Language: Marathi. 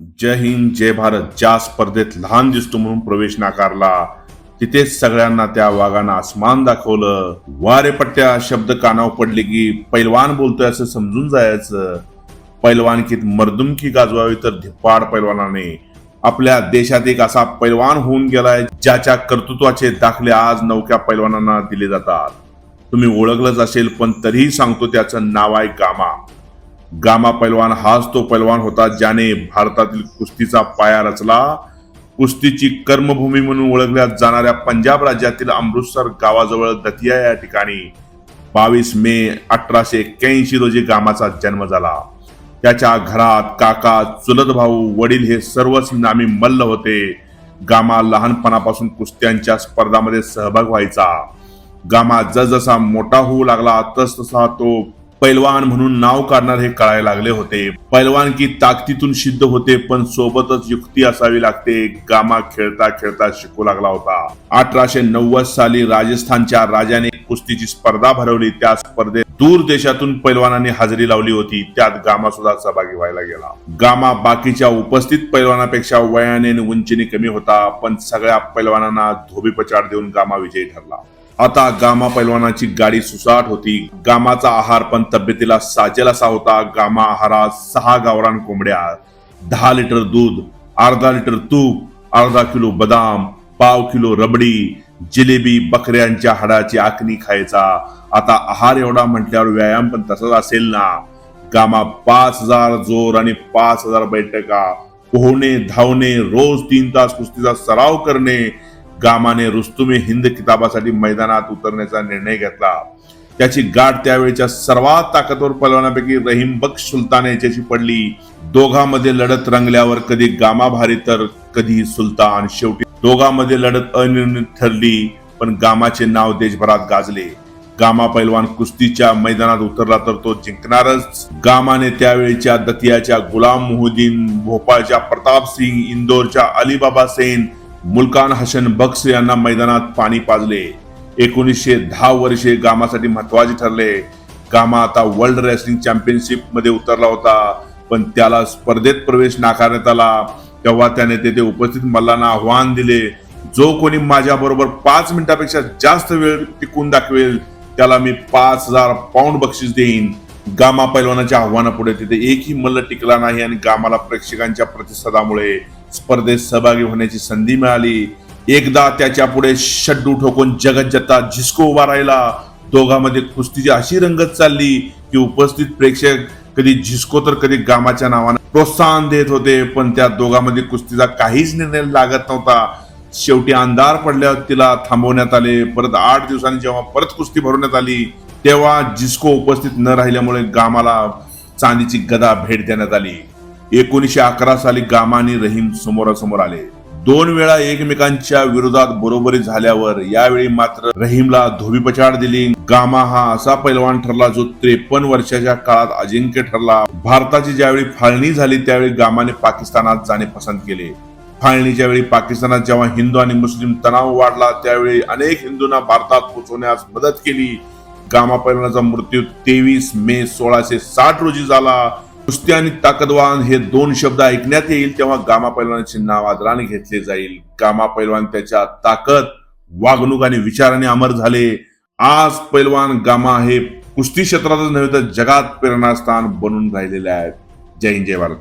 जय हिंद जय भारत. ज्या स्पर्धेत लहान दिसतो म्हणून प्रवेश नाकारला तिथेच सगळ्यांना त्या वाघानं आसमान दाखवलं. वारे पट्ट्या शब्द कानावर पडले की पैलवान बोलतोय असं समजून जायचं. पैलवानकीत मर्दुमकी गाजवावी तर धिप्पाड पैलवानाने. आपल्या देशात एक असा पैलवान होऊन गेलाय ज्याच्या कर्तृत्वाचे दाखले आज नवक्या पैलवानांना दिले जातात. तुम्ही ओळखलंच असेल पण तरीही सांगतो त्याचं नाव आहे गामा. गामा पैलवान हाच तो पैलवान होता ज्याने भारतातील कुस्तीचा पाया रचला. कुस्तीची कर्मभूमी म्हणून ओळखल्या जाणाऱ्या पंजाब राज्यातील अमृतसर गावाजवळ दतिया या ठिकाणी बावीस मे अठराशे एक्क्याऐंशी रोजी गामाचा जन्म झाला. त्याच्या घरात काका चुलत भाऊ वडील हे सर्वच नामी मल्ल होते. गामा लहानपणापासून कुस्त्यांच्या स्पर्धामध्ये सहभाग व्हायचा. गामा जसजसा मोठा होऊ लागला तसतसा तो पैलवान म्हणून नाव काढणार हे कळायला लागले होते. पैलवान की ताकदीतून सिद्ध होते पण सोबतच युक्ती असावी लागते. गामा खेळता खेळता शिकू लागला होता. अठराशे नव्वद साली राजस्थानच्या राजाने कुस्तीची स्पर्धा भरवली. त्या स्पर्धेत दूर देशातून पैलवानांनी हजेरी लावली होती. त्यात गामा सुद्धा सहभागी व्हायला गेला. गामा बाकीच्या उपस्थित पैलवानापेक्षा वयाने उंचीने कमी होता पण सगळ्या पैलवानांना धोबीपचार देऊन गामा विजयी ठरला. आता गामा पैलवानाची गाडी सुसाट होती. गामाचा आहार पण तब्येतीला साजेल असा होता. गामा आहारात सहा गावरान कोंबड्या दहा लिटर दूध अर्धा लिटर तूप अर्धा किलो बदाम पाव किलो रबडी जिलेबी बकऱ्यांच्या हाडाची आखणी खायचा. आता आहार एवढा म्हटल्यावर व्यायाम पण तसाच असेल ना? गामा पाच हजार जोर आणि पाच हजार बैठका पोहणे धावणे रोज तीन तास कुस्तीचा सराव करणे गामाने रुस्तुमे हिंद किताबासाठी मैदानात उतरण्याचा निर्णय घेतला. त्याची गाठ त्यावेळेच्या सर्वात ताकदवर पलवानापैकी रहीम बख्श सुलतान याच्याशी पडली. दोघांमध्ये लढत रंगल्यावर कधी गामा भारी तर कधी सुलतान शेवटी. दोघांमध्ये लढत अनिर्णित ठरली पण गामाचे नाव देशभरात गाजले. गामा पैलवान कुस्तीच्या मैदानात उतरला तर तो जिंकणारच. गामाने त्यावेळेच्या दतियाच्या गुलाम मुहुद्दीन भोपाळच्या प्रताप सिंग इंदोरच्या अलीबाबा सेन मुलकान हसन बक्स यांना मैदानात पाणी पाजले. एकोणीसशे दहा वर्षे गामासाठी महत्त्वाचे ठरले. गामा आता वर्ल्ड रेसलिंग चॅम्पियनशिपमध्ये उतरला होता पण त्याला स्पर्धेत प्रवेश नाकारण्यात आला. तेव्हा त्याने तेथे उपस्थित मल्लांना आव्हान दिले. जो कोणी माझ्याबरोबर पाच मिनिटापेक्षा जास्त वेळ टिकून दाखवेल त्याला मी पाच हजार पाऊंड बक्षीस देईन. गामा पैलवानाच्या आव्हानापुढे तिथे एकही मल्ल टिकला नाही आणि गामाला प्रेक्षकांच्या प्रतिसादामुळे स्पर्धेत सहभागी होण्याची संधी मिळाली. एकदा त्याच्या पुढे शड्डू ठोकून जगज्जता झिस्को उभा राहिला. दोघांमध्ये कुस्तीची अशी रंगत चालली की उपस्थित प्रेक्षक कधी झिस्को तर कधी गामाच्या नावाने प्रोत्साहन देत होते पण त्या दोघांमध्ये कुस्तीचा काहीच निर्णय लागत नव्हता. शेवटी अंधार पडल्यावर तिला थांबवण्यात आले. परत आठ दिवसांनी जेव्हा परत कुस्ती भरवण्यात आली तेव्हा जिस्को उपस्थित न राहिल्यामुळे गामाला चांदीची गदा भेट देण्यात आली. एकोणीसशे अकरा साली गामा आणि रहीम समोरासमोर आले. दोन वेळा एकमेकांच्या विरोधात बरोबरी झाल्यावर यावेळी मात्र रहीमला धोबी पछाड दिली. गामा हा असा पैलवान ठरला जो त्रेपन्न वर्षाच्या काळात अजिंक्य ठरला. भारताची ज्यावेळी फाळणी झाली त्यावेळी गामाने पाकिस्तानात जाणे पसंत केले. फाळणीच्या वेळी पाकिस्तानात जेव्हा हिंदू आणि मुस्लिम तणाव वाढला त्यावेळी अनेक हिंदूंना भारतात पोहोचवण्यास मदत केली. गामा पैलवानाचा मृत्यू तेवीस मे सोळाशे साठ रोजी झाला. कुस्ती आणि ताकदवान हे दोन शब्द ऐकण्यात येईल तेव्हा गामा पैलवानाचे नाव आदराने घेतले जाईल. गामा पैलवान त्याच्या ताकद वागणूक आणि विचाराने अमर झाले. आज पैलवान गामा हे कुस्ती क्षेत्रातच नव्हे तर जगात प्रेरणास्थान बनून राहिलेले आहेत. जय हिंद जय भारत.